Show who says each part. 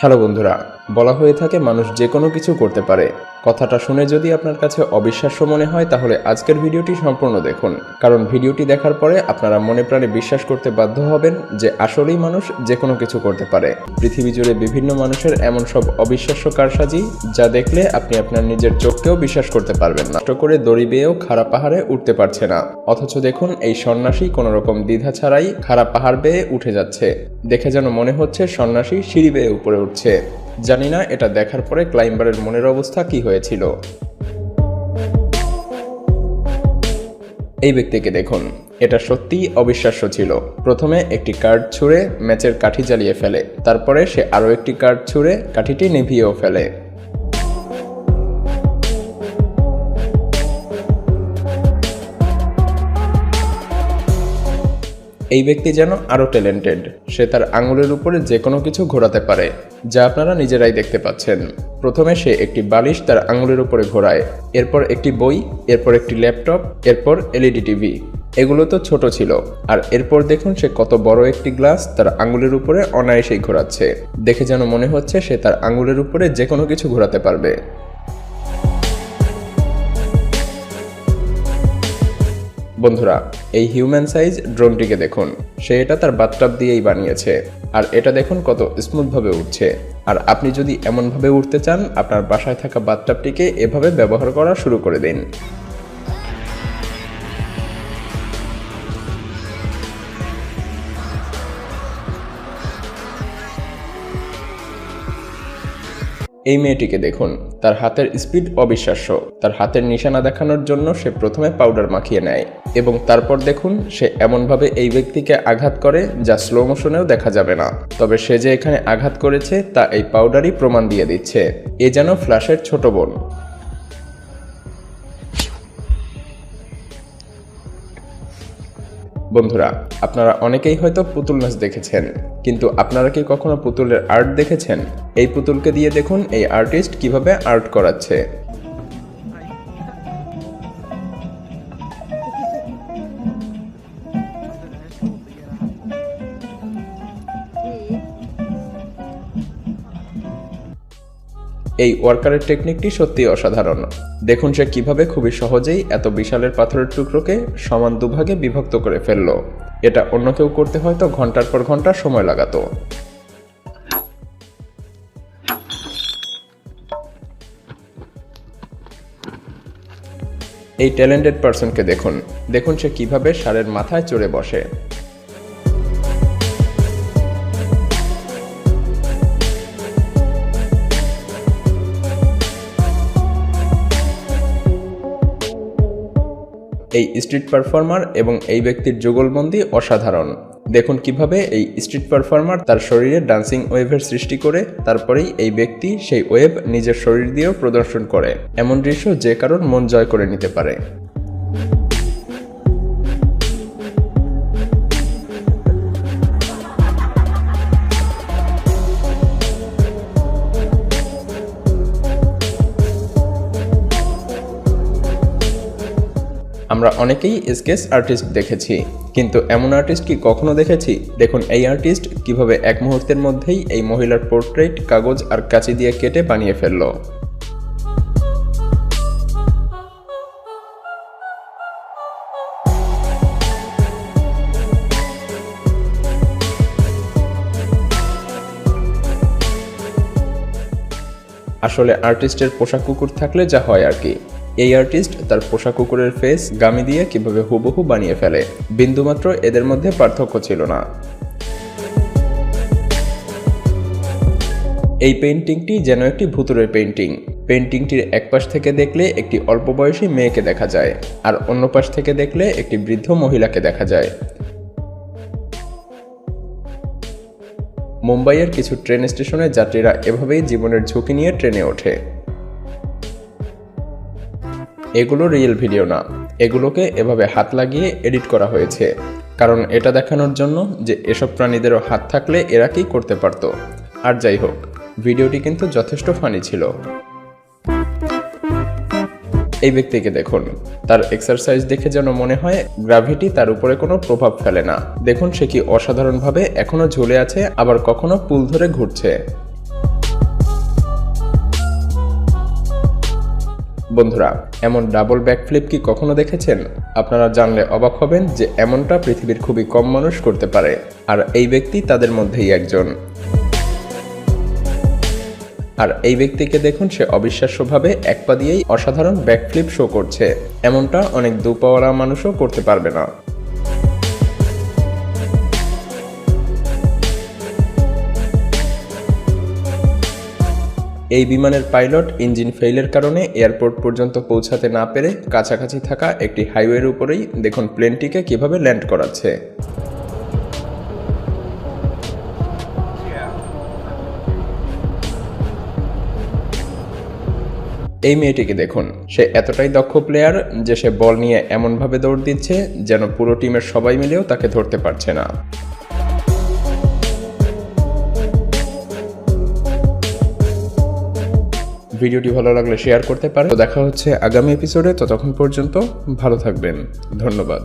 Speaker 1: Hello বন্ধুরা বলা হয়ে থাকে মানুষ যে কোনো কিছু করতে পারে। কথাটা শুনে যদি আপনার কাছে অবিশ্বাস্য মনে হয়, তাহলে আজকের ভিডিওটি সম্পূর্ণ দেখুন। কারণ ভিডিওটি দেখার পরে আপনারা মনে প্রাণে বিশ্বাস করতে বাধ্য হবেন যে আসলেই মানুষ যে কোনো কিছু করতে পারে। পৃথিবী জুড়ে বিভিন্ন মানুষের এমন সব অবিশ্বাস্য কারসাজি যা দেখলে আপনি আপনার নিজের চোখকেও বিশ্বাস করতে পারবেন না। কষ্ট করে দড়ি বেয়েও খারাপ পাহাড়ে উঠতে পারছে না। অথচ দেখুন, এই সন্ন্যাসী কোনো রকম দ্বিধা ছাড়াই খারাপ পাহাড় বেয়ে উঠে যাচ্ছে। দেখে যেন মনে হচ্ছে সন্ন্যাসী সিঁড়ি বেয়ে উপরে উঠছে। জানি না, এটা দেখার পরে ক্লাইম্বারের মনের অবস্থা কি হয়েছিল। এই ব্যক্তিকে দেখুন, এটা সত্যিই অবিশ্বাস্য ছিল। প্রথমে একটি কার্ড ছুঁড়ে ম্যাচের কাঠি জ্বালিয়ে ফেলে, তারপরে সে আরও একটি কার্ড ছুঁড়ে কাঠিটি নিভিয়েও ফেলে। এই ব্যক্তি যেন আরও ট্যালেন্টেড সে তার আঙুলের উপরে যে কোনো কিছু ঘোরাতে পারে, যা আপনারা নিজেরাই দেখতে পাচ্ছেন। প্রথমে সে একটি বালিশ তার আঙুলের উপরে ঘোরায়, এরপর একটি বই, এরপর একটি ল্যাপটপ, এরপর এলইডি টিভি। এগুলো তো ছোট ছিল, আর এরপর দেখুন সে কত বড় একটি গ্লাস তার আঙুলের উপরে অনায়াসেই ঘোরাচ্ছে। দেখে যেন মনে হচ্ছে সে তার আঙুলের উপরে যে কোনো কিছু ঘোরাতে পারবে। বন্ধুরা, এই হিউম্যান সাইজ ড্রোনটিকে দেখুন। সে এটা তার বাথটাব দিয়েই বানিয়েছে। আর এটা দেখুন কত স্মুথভাবে উঠছে। আর আপনি যদি এমনভাবে উঠতে চান, আপনার বাসায় থাকা বাথটাবটিকে এভাবে ব্যবহার করা শুরু করে দিন। এই মেয়েটিকে দেখুন। তার হাতের স্পিড অবিশ্বাস্য। তার হাতের নিশানা দেখানোর জন্য সে প্রথমে পাউডার মাখিয়ে নেয় এবং তারপর দেখুন সে এমনভাবে এই ব্যক্তিকে আঘাত করে যা স্লো মোশনেও দেখা যাবে না। তবে সে যে এখানে আঘাত করেছে তা এই পাউডারই প্রমাণ দিয়ে দিচ্ছে। এ যেন ফ্ল্যাশের ছোট বোন। বন্ধুরা, আপনারা অনেকেই হয়তো পুতুল নাচ দেখেছেন, কিন্তু আপনারা কি কখনো পুতুলের আর্ট দেখেছেন? এই পুতুলকে দিয়ে দেখুন এই আর্টিস্ট কীভাবে আর্ট করাচ্ছে। এই ওয়ার্কারের টেকনিকটি সত্যিই অসাধারণ। দেখুন সে কীভাবে খুবই সহজেই এত বিশালের পাথরের টুকরোকে সমান দুভাগে বিভক্ত করে ফেলল। এটা অন্য কেউ করতে হয়তো ঘণ্টার পর ঘণ্টা সময় লাগাতো। এই ট্যালেন্টেড পার্সনকে দেখুন। দেখুন সে কীভাবে সারের মাথায় চড়ে বসে। এই স্ট্রিট পারফর্মার এবং এই ব্যক্তির যুগলবন্দি অসাধারণ। দেখুন কীভাবে এই স্ট্রিট পারফর্মার তার শরীরে ডান্সিং ওয়েভের সৃষ্টি করে, তারপরেই এই ব্যক্তি সেই ওয়েভ নিজের শরীর দিয়েও প্রদর্শন করে। এমন দৃশ্য যে কারোর মন জয় করে নিতে পারে। আমরা অনেকেই স্কেচ আর্টিস্ট দেখেছি, কিন্তু এমন আর্টিস্ট কি কখনো দেখেছি? দেখুন, এই আর্টিস্ট কীভাবে এক মুহূর্তের মধ্যেই এই মহিলার পোর্ট্রেট, কাগজ আর কাঁচি দিয়ে কেটে বানিয়ে ফেলল। আসলে আর্টিস্টের পোষা কুকুর থাকলে যা হয় আর কি। এই আর্টিস্ট তার পোষা কুকুরের ফেস গামি দিয়ে কীভাবে হুবহু বানিয়ে ফেলে। বিন্দুমাত্র এদের মধ্যে পার্থক্য ছিল না। এই পেন্টিংটি যেন একটি ভুতুরের পেন্টিং পেন্টিংটির এক পাশ থেকে দেখলে একটি অল্প বয়সী মেয়েকে দেখা যায়, আর অন্য পাশ থেকে দেখলে একটি বৃদ্ধ মহিলাকে দেখা যায়। মুম্বাইয়ের কিছু ট্রেন স্টেশনে যাত্রীরা এভাবেই জীবনের ঝুঁকি নিয়ে ট্রেনে ওঠে। এগুলো রিয়েল ভিডিও না। এগুলোকে এভাবে হাত লাগিয়ে এডিট করা হয়েছে। কারণ এটা দেখানোর জন্য যে এসব প্রাণীদেরও হাত থাকলে এরা কি করতে পারতো। আর যাই হোক ভিডিওটি কিন্তু যথেষ্ট ফানি ছিল। এই ব্যক্তিকে দেখুন। তার এক্সারসাইজ দেখে যেন মনে হয় গ্রাভিটি তার উপরে কোনো প্রভাব ফেলে না। দেখুন সে কি অসাধারণভাবে এখনও ঝুলে আছে, আবার কখনো পুল ধরে ঘুরছে। বন্ধুরা, এমন ডাবল ব্যাকফ্লিপ কি কখনো দেখেছেন? আপনারা জানলে অবাক হবেন যে এমনটা পৃথিবীর খুবই কম মানুষ করতে পারে, আর এই ব্যক্তি তাদের মধ্যেই একজন। আর এই ব্যক্তিকে দেখুন, সে অবিশ্বাস্যভাবে এক পা দিয়েই অসাধারণ ব্যাকফ্লিপ শো করছে। এমনটা অনেক দুপাওয়ালা মানুষও করতে পারবে না। এই বিমানের পাইলট ইঞ্জিন ফেইলের কারণে এয়ারপোর্ট পর্যন্ত পৌঁছাতে না পেরে কাছাকাছি থাকা একটি হাইওয়ের উপরেই দেখুন প্লেনটিকে কীভাবে ল্যান্ড করাচ্ছে। এই মেয়েটিকে দেখুন, সে এতটাই দক্ষ প্লেয়ার যে সে বল নিয়ে এমনভাবে দৌড় দিচ্ছে যেন পুরো টিমের সবাই মিলেও তাকে ধরতে পারছে না। ভিডিওটি ভালো লাগলে শেয়ার করতে পারেন। তো দেখা হচ্ছে আগামী এপিসোডে ততক্ষণ পর্যন্ত ভালো থাকবেন। ধন্যবাদ।